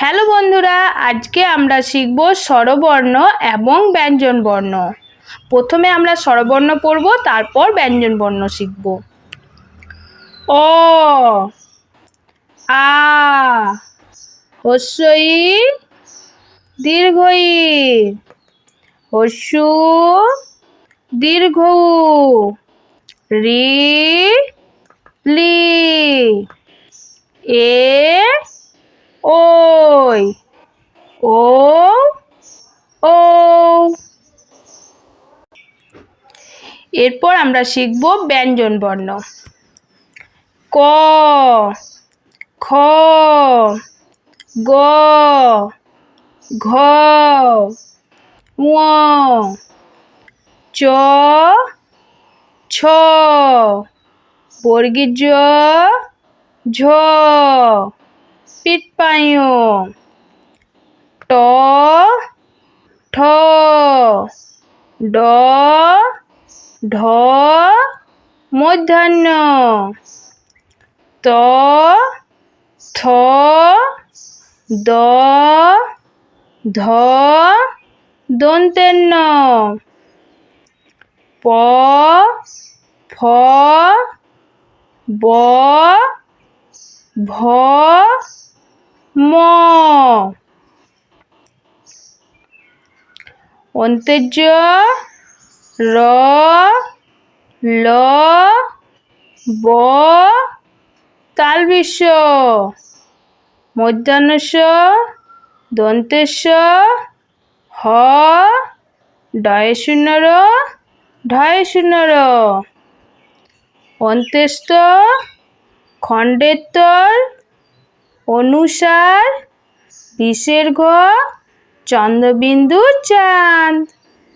Hello বন্ধুরা, আজকে আমরা শিখব স্বরবর্ণ এবং ব্যঞ্জনবর্ণ। প্রথমে আমরা স্বরবর্ণ পড়ব, তারপর ব্যঞ্জনবর্ণ শিখব। অ, আ, হস্যই, দীর্ঘই, হস্যু দীর্ঘ রি, লি, এ ওই ও ও এরপর আমরা শিখব ব্যঞ্জন বর্ণ। ক, খ, গ, ঘ চ, ছ বর্গীর জ ঝ পিটপায়ু ট, ঠ, ড, ঢ, মধ্যাহ্ন। ত, থ, দ, ধ, দন্তেন্ন। প, ফ, ব, ভ ম। র ল ব তালবিশ্ব মধ্যাহ্নস্য দন্তেশ্ব হ ডয় শূন্যর ঢয় শূন্যর অন্ত্যেস্ত খণ্ডেত্তর অনুসার বিশের ঘ চন্দ্রবিন্দু চাঁদ।